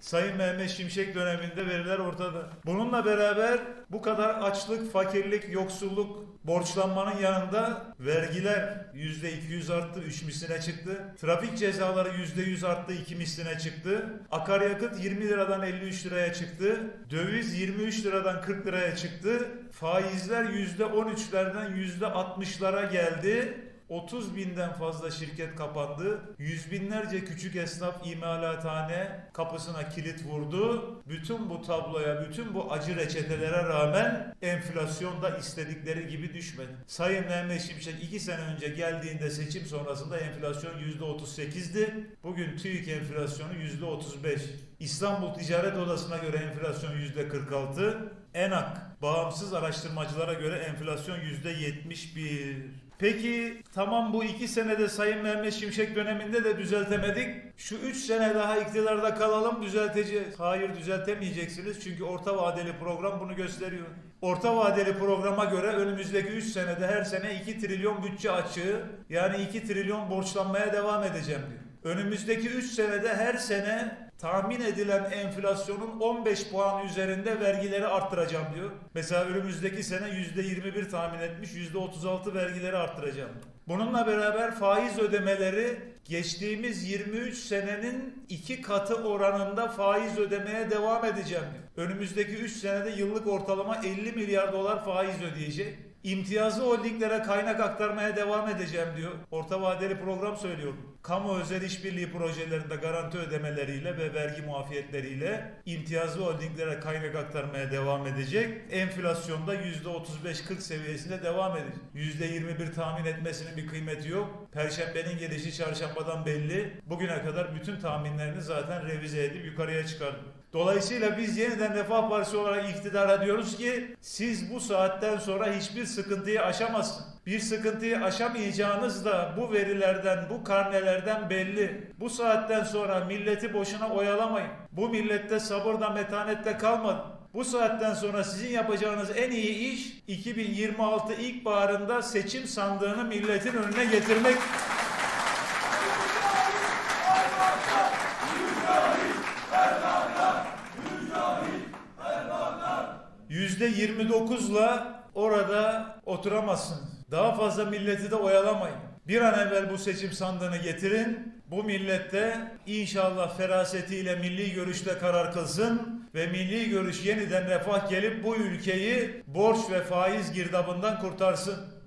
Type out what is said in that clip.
Sayın Mehmet Şimşek döneminde veriler ortada. Bununla beraber bu kadar açlık, fakirlik, yoksulluk, borçlanmanın yanında vergiler %200 arttı, 3 misline çıktı. Trafik cezaları %100 arttı, 2 misline çıktı. Akaryakıt 20 liradan 53 liraya çıktı. Döviz 23 liradan 40 liraya çıktı. Faizler %13'lerden %60'lara geldi. 30 binden fazla şirket kapandı. Yüz binlerce küçük esnaf imalathane kapısına kilit vurdu. Bütün bu tabloya, bütün bu acı reçetelere rağmen enflasyon da istedikleri gibi düşmedi. Sayın Mehmet Şimşek 2 sene önce geldiğinde seçim sonrasında enflasyon %38'di. Bugün TÜİK enflasyonu %35. İstanbul Ticaret Odası'na göre enflasyon %46. ENAK bağımsız araştırmacılara göre enflasyon %71. Peki tamam bu iki senede Sayın Mehmet Şimşek döneminde de düzeltemedik. Şu üç sene daha iktidarda kalalım düzelteceğiz. Hayır düzeltemeyeceksiniz çünkü orta vadeli program bunu gösteriyor. Orta vadeli programa göre önümüzdeki 3 senede her sene 2 trilyon bütçe açığı yani 2 trilyon borçlanmaya devam edeceğim diyor. Önümüzdeki 3 senede her sene tahmin edilen enflasyonun 15 puan üzerinde vergileri arttıracağım diyor. Mesela önümüzdeki sene %21 tahmin etmiş, %36 vergileri arttıracağım. Bununla beraber faiz ödemeleri geçtiğimiz 23 senenin iki katı oranında faiz ödemeye devam edeceğim diyor. Önümüzdeki 3 senede yıllık ortalama 50 milyar dolar faiz ödeyecek. İmtiyazlı holdinglere kaynak aktarmaya devam edeceğim diyor. Orta vadeli program söylüyor. Kamu özel işbirliği projelerinde garanti ödemeleriyle ve vergi muafiyetleriyle imtiyazlı holdinglere kaynak aktarmaya devam edecek. Enflasyonda %35-40 seviyesinde devam edecek. %21 tahmin etmesinin bir kıymeti yok. Perşembenin gelişi çarşambadan belli. Bugüne kadar bütün tahminlerini zaten revize edip yukarıya çıkardı. Dolayısıyla biz yeniden Refah Partisi olarak iktidara diyoruz ki siz bu saatten sonra hiçbir sıkıntıyı aşamazsınız. Bir sıkıntıyı aşamayacağınız da bu verilerden, bu karnelerden belli. Bu saatten sonra milleti boşuna oyalamayın. Bu millette sabırda, metanette kalmadı. Bu saatten sonra sizin yapacağınız en iyi iş 2026 ilkbaharında seçim sandığını milletin önüne getirmek. %29'la orada oturamazsınız. Daha fazla milleti de oyalamayın. Bir an evvel bu seçim sandığını getirin. Bu millette inşallah ferasetiyle milli görüşte karar kılsın ve milli görüş yeniden refah gelip bu ülkeyi borç ve faiz girdabından kurtarsın.